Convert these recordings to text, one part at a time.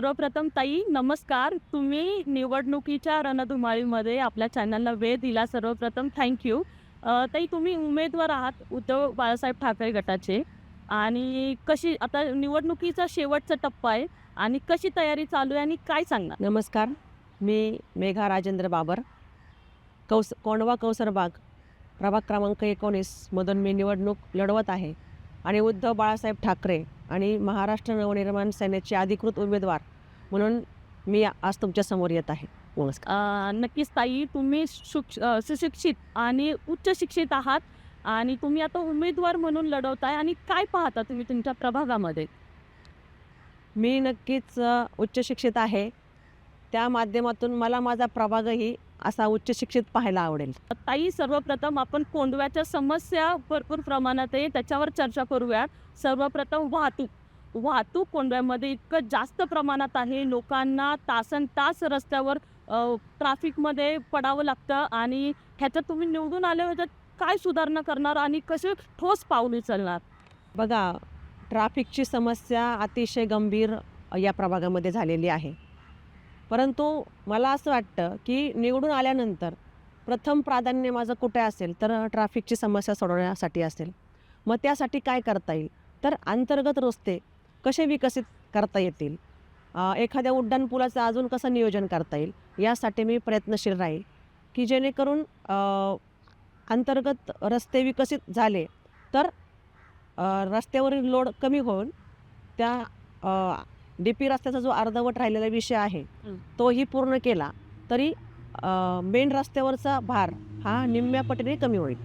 सर्वप्रथम ताई नमस्कार. तुम्ही निवडणुकीच्या रणधुमाळीमध्ये आपल्या चॅनलला वेळ दिला सर्वप्रथम. थँक्यू ताई तुम्ही उमेदवार आहात उद्धव बाळासाहेब ठाकरे गटाचे आणि कशी आता निवडणुकीचा शेवटचा टप्पा आहे आणि कशी तयारी चालू आहे आणि काय सांगणार? नमस्कार. मी मेघा राजेंद्र बाबर. कौस कोंडवा कौसरबाग प्रभाग क्रमांक एकोणीसमधून मी निवडणूक लढवत आहे. आणि उद्धव बाळासाहेब ठाकरे आणि महाराष्ट्र नवनिर्माण सेनेचे अधिकृत उमेदवार म्हणून मी आज तुमच्यासमोर येत आहे. नमस्कार. नक्कीच ताई तुम्ही सुक्ष सुशिक्षित आणि उच्च शिक्षित आहात आणि तुम्ही आता उमेदवार म्हणून लढवताय आणि काय पाहता तुम्ही तुमच्या प्रभागामध्ये? मी नक्कीच उच्च शिक्षित आहे. त्या माध्यमातून मला माझा प्रभागही असा उच्च शिक्षित पाहायला आवडेल. ताई सर्वप्रथम आपण कोंडव्याच्या समस्या भरपूर प्रमाणात आहे त्याच्यावर चर्चा करूयात. सर्वप्रथम वाहतूक. वाहतूक कोंडव्यामध्ये इतकं जास्त प्रमाणात आहे लोकांना तासन तास रस्त्यावर ट्रॅफिकमध्ये पडावं लागतं आणि ह्याच्यात तुम्ही निवडून आले होते काय सुधारणा करणार आणि कसे ठोस पाऊल उचलणार? बघा ट्रॅफिकची समस्या अतिशय गंभीर या प्रभागामध्ये झालेली आहे. परंतु मला असं वाटतं की निवडून आल्यानंतर प्रथम प्राधान्य माझं कुठे असेल? तर ट्रॅफिकची समस्या सोडवण्यासाठी असेल. मग त्यासाठी काय करता येईल? तर अंतर्गत रस्ते कसे विकसित करता येतील? एखाद्या उड्डाणपुलाचं अजून कसं नियोजन करता येईल? यासाठी मी प्रयत्नशील राहील की जेणेकरून अंतर्गत रस्ते विकसित झाले तर रस्त्यावरील लोड कमी होऊन त्या डी पी रस्त्याचा जो अर्धवट राहिलेला विषय आहे. तोही पूर्ण केला तरी मेन रस्त्यावरचा भार हा निम्म्या पटीने कमी होईल.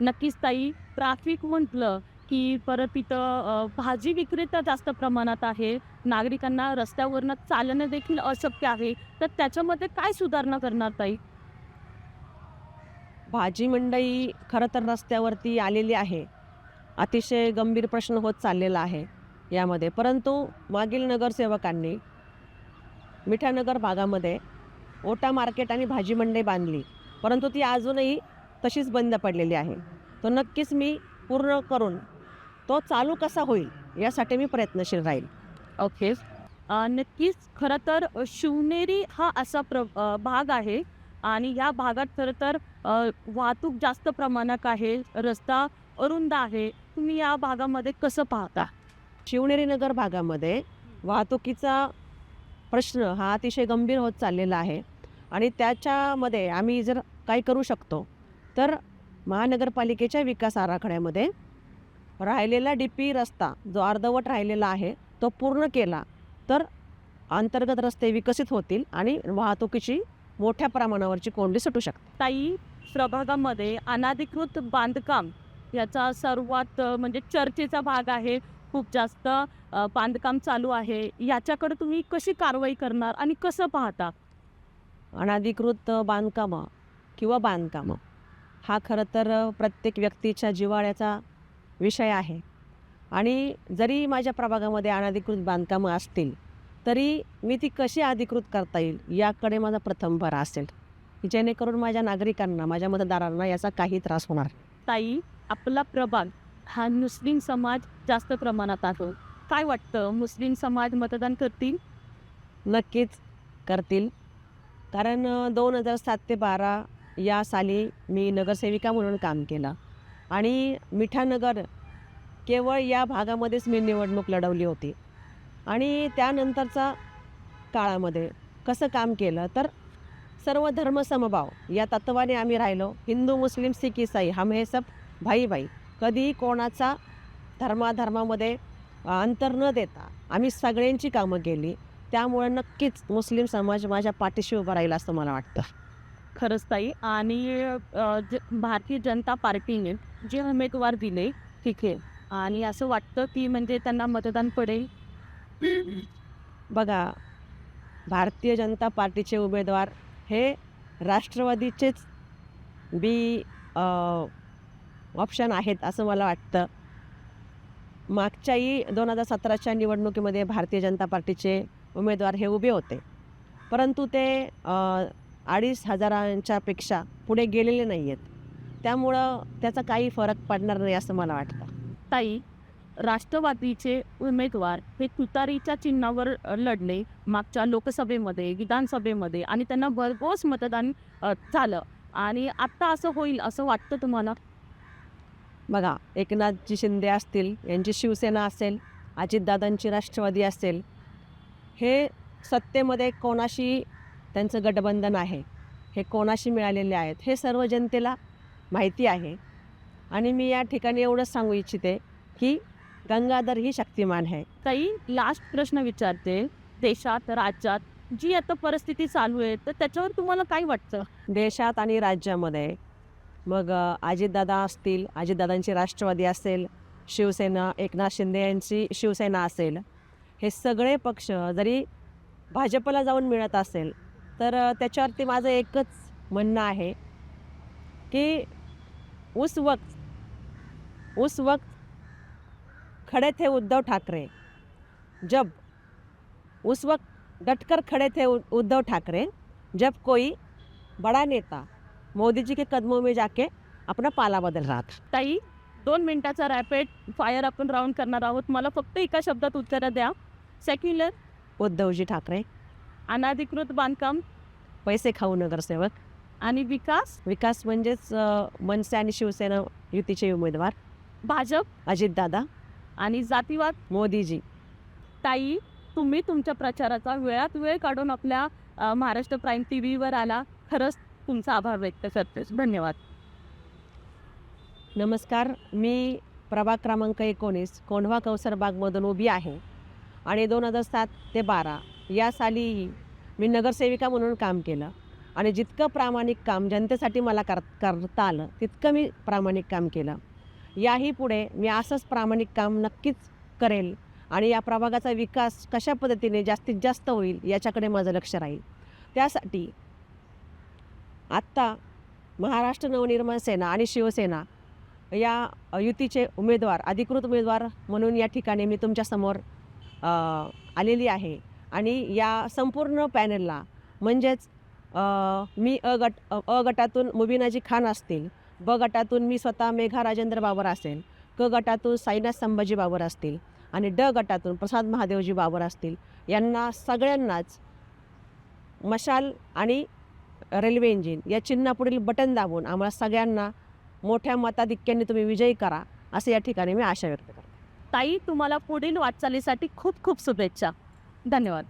नक्कीच ताई ट्रॅफिक म्हटलं की परत इथं भाजी विक्रेता जास्त प्रमाणात आहे नागरिकांना रस्त्यावरनं चालणं देखील अशक्य आहे तर त्याच्यामध्ये काय सुधारणा करणार ताई? भाजी मंडई खरं तर रस्त्यावरती आलेली आहे अतिशय गंभीर प्रश्न होत चाललेला आहे. यामध्ये. परंतु मागील नगरसेवकांनी मिठानगर भागामध्ये ओटा मार्केट आणि भाजी मंडई बांधली. परंतु ती अजूनही तशीच बंद पडलेली आहे. तो नक्कीच मी पूर्ण करून तो चालू कसा होईल यासाठी मी प्रयत्नशील राहील. ओके. नक्कीच खरं तर शिवनेरी हा असा प्र भाग आहे आणि या भागात खरं तर वाहतूक जास्त प्रमाणात आहे रस्ता अरुंद आहे. तुम्ही या भागामध्ये कसं पाहता? शिवनेरी नगर भागामध्ये वाहतुकीचा प्रश्न हा अतिशय गंभीर होत चाललेला आहे. आणि त्याच्यामध्ये आम्ही जर काय करू शकतो तर महानगरपालिकेच्या विकास आराखड्यामध्ये राहिलेला डी पी रस्ता जो अर्धवट राहिलेला आहे तो पूर्ण केला तर अंतर्गत रस्ते विकसित होतील आणि वाहतुकीची मोठ्या प्रमाणावरची कोंडी सुटू शकते. ताई प्रभागामध्ये अनाधिकृत बांधकाम याचा सर्वात म्हणजे चर्चेचा भाग आहे. खूप जास्त बांधकाम चालू आहे. याच्याकडे तुम्ही कशी कारवाई करणार आणि कसं पाहता? अनाधिकृत बांधकामं किंवा बांधकामं हा खरं तर प्रत्येक व्यक्तीच्या जिव्हाळ्याचा विषय आहे. आणि जरी माझ्या प्रभागामध्ये अनाधिकृत बांधकामं असतील तरी मी ती कशी अधिकृत करता येईल याकडे माझा प्रथम भर असेल. की जेणेकरून माझ्या नागरिकांना माझ्या मतदारांना याचा काही त्रास होणार. ताई आपला प्रभाग हा मुस्लिम समाज जास्त प्रमाणात आहे. काय वाटतं? मुस्लिम समाज मतदान करतील? नक्कीच करतील. कारण दोन हजार सात ते बारा या साली मी नगरसेविका म्हणून काम केलं. आणि मिठानगर केवळ या भागामध्येच मी निवडणूक लढवली होती. आणि त्यानंतरचा काळामध्ये कसं काम केलं? तर सर्व धर्म समभाव या तत्वाने आम्ही राहिलो. हिंदू मुस्लिम सिख इसाई हम हे सब भाई भाई कधीही कोणाचा धर्माधर्मामध्ये अंतर न देता आम्ही सगळ्यांची कामं केली. त्यामुळे नक्कीच मुस्लिम समाज माझ्या पाठीशी उभा राहील असं मला वाटतं. खरंच ताई. आणि ज- भारतीय जनता पार्टीने जे उमेदवार दिले ठीक आहे. आणि असं वाटतं की म्हणजे त्यांना मतदान पडेल? बघा भारतीय जनता पार्टीचे उमेदवार हे राष्ट्रवादीचेच बी ऑप्शन आहेत असं मला वाटतं. मागच्याही दोन हजार सतराच्या निवडणुकीमध्ये भारतीय जनता पार्टीचे उमेदवार हे उभे होते. परंतु ते अडीच हजारांच्यापेक्षा पुढे गेलेले नाही आहेत त्यामुळं त्याचा काही फरक पडणार नाही असं मला वाटतं. ताई राष्ट्रवादीचे उमेदवार हे तुतारीच्या चिन्हावर लढणे लढले मागच्या लोकसभेमध्ये विधानसभेमध्ये आणि त्यांना भरघोस मतदान झालं. आणि आत्ता असं होईल असं वाटतं तुम्हाला? बघा एकनाथजी शिंदे असतील यांची शिवसेना असेल अजितदादांची राष्ट्रवादी असेल हे सत्तेमध्ये कोणाशी त्यांचं गठबंधन आहे हे कोणाशी मिळालेले आहेत हे सर्व जनतेला माहिती आहे. आणि मी या ठिकाणी एवढंच सांगू इच्छिते की गंगाधर ही शक्तिमान आहे. काही लास्ट प्रश्न विचारते. देशात राज्यात जी आता परिस्थिती चालू आहे तर त्याच्यावर तुम्हाला काय वाटतं? देशात आणि राज्यामध्ये मग अजितदादा असतील अजितदादांची राष्ट्रवादी असेल शिवसेना एकनाथ शिंदे यांची शिवसेना असेल हे सगळे पक्ष जरी भाजपला जाऊन मिळत असेल तर त्याच्यावरती माझं एकच म्हणणं आहे की उस वक्त उस वक्त खड़े थे उद्धव ठाकरे. जब उस वक्त डटकर खड़े थे उ- उद्धव ठाकरे जब कोई बड़ा नेता मोदी जी के कदमों में जाके अपना पाला बदल रहा था। ताई दोन मिनिटाचा रॅपिड फायर आपण राऊंड करणार आहोत. मला फक्त एका शब्दात उत्तरं द्या. सेक्युलर उद्धवजी ठाकरे. अनाधिकृत बांधकाम? पैसे खाऊ नगरसेवक. आणि विकास? विकास म्हणजेच अ, मनसे आणि शिवसेना युतीचे उमेदवार. भाजप? अजितदादा आणि जातीवाद? मोदीजी. ताई तुम्ही तुमच्या प्रचाराचा वेळात वेळ काढून आपल्या अ, महाराष्ट्र प्राईम टी व्हीवर आला. खरंच तुमचा आभार व्यक्त करते. धन्यवाद. नमस्कार. मी प्रभाग क्रमांक एकोणीस कोंढवा कौसरबागमधून उभी आहे. आणि दोन हजार सात ते बारा या साली मी नगरसेविका म्हणून काम केलं. आणि जितकं प्रामाणिक काम जनतेसाठी मला कर करता आलं तितकं मी प्रामाणिक काम केलं. याही पुढे मी असंच प्रामाणिक काम नक्कीच करेल आणि या प्रभागाचा विकास कशा पद्धतीने जास्तीत जास्त होईल याच्याकडे माझं लक्ष राहील. त्यासाठी आत्ता महाराष्ट्र नवनिर्माण सेना आणि शिवसेना या युतीचे उमेदवार अधिकृत उमेदवार म्हणून या ठिकाणी मी तुमच्यासमोर आलेली आहे. आणि या संपूर्ण पॅनलला म्हणजेच मी अ गट अ अ गटातून मुबिनाजी खान असतील ब गटातून मी स्वतः मेघा राजेंद्र बाबर असेल क गटातून साईनाथ संभाजी बाबर असतील आणि ड गटातून प्रसाद महादेवजी बाबर असतील यांना सगळ्यांनाच मशाल आणि रेल्वे इंजिन या चिन्हापुढील बटन दाबून आम्हाला सगळ्यांना मोठ्या मताधिक्याने तुम्ही विजयी करा असं या ठिकाणी मी आशा व्यक्त करते. ताई तुम्हाला पुढील वाटचालीसाठी खूप खूप शुभेच्छा. धन्यवाद.